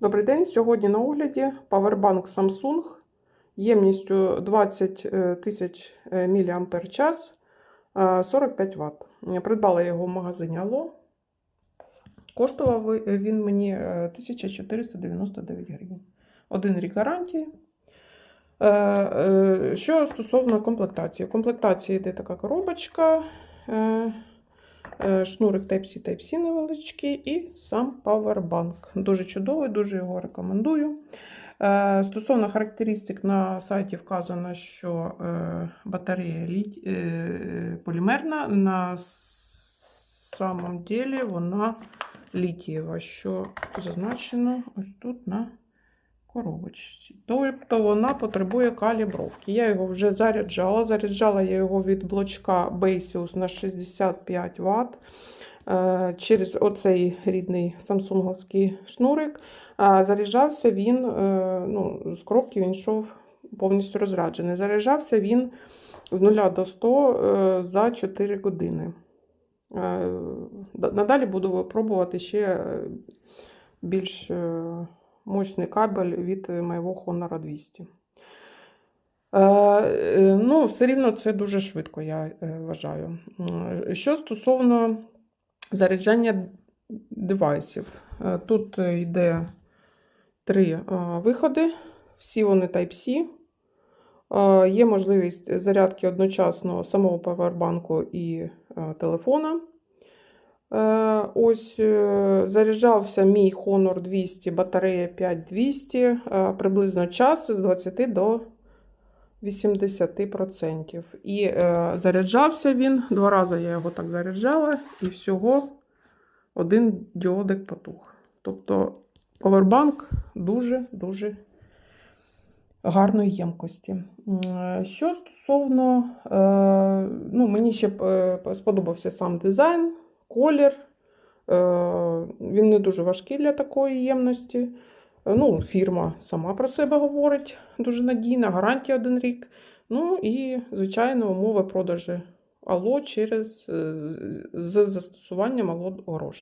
Добрий день. Сьогодні на огляді Powerbank Samsung ємністю 20 е, тисяч мАч, 45 Вт. Придбала його в магазині Алло. Коштував він мені е, 1499 гривень. Один рік гарантії. Е, е, Що стосовно комплектації. В комплектації йде така коробочка, е, е, шнурик Type-C, Type-C невеличкий і сам Powerbank. Дуже чудовий, дуже його рекомендую. Е, Стосовно характеристик на сайті вказано, що е, батарея е, полімерна, на самом деле вона літієва, що зазначено ось тут на коробочці. Тобто вона потребує калібровки. Я його вже заряджала. Заряджала я його від блочка Basius на 65 Вт е, через оцей рідний самсунговський шнурик. Заряджався він, е, ну, з коробки він йшов повністю розряджений. Заряджався він з 0 до 100 е, за 4 години. Надалі буду випробувати ще більш мощний кабель від моєго Honor 200. Е, е, Ну, все рівно це дуже швидко, я вважаю. Що стосовно заряджання девайсів, Е, тут е, йде три е, виходи, всі вони Type-C. Є можливість зарядки одночасно самого павербанку і телефона. Ось е, заряджався мій Honor 200, батарея 5200, е, приблизно час з 20 до 80%. І е, заряджався він, два рази я його так заряджала, і всього один діодик потух. Тобто повербанк дуже-дуже гарної ємкості. Що стосовно, ну, мені ще сподобався сам дизайн, колір. Е, Він не дуже важкий для такої ємності. Е, Ну, фірма сама про себе говорить, дуже надійна, гарантія один рік. Ну і, звичайно, умови продажу ало через е, з застосуванням ало грошей.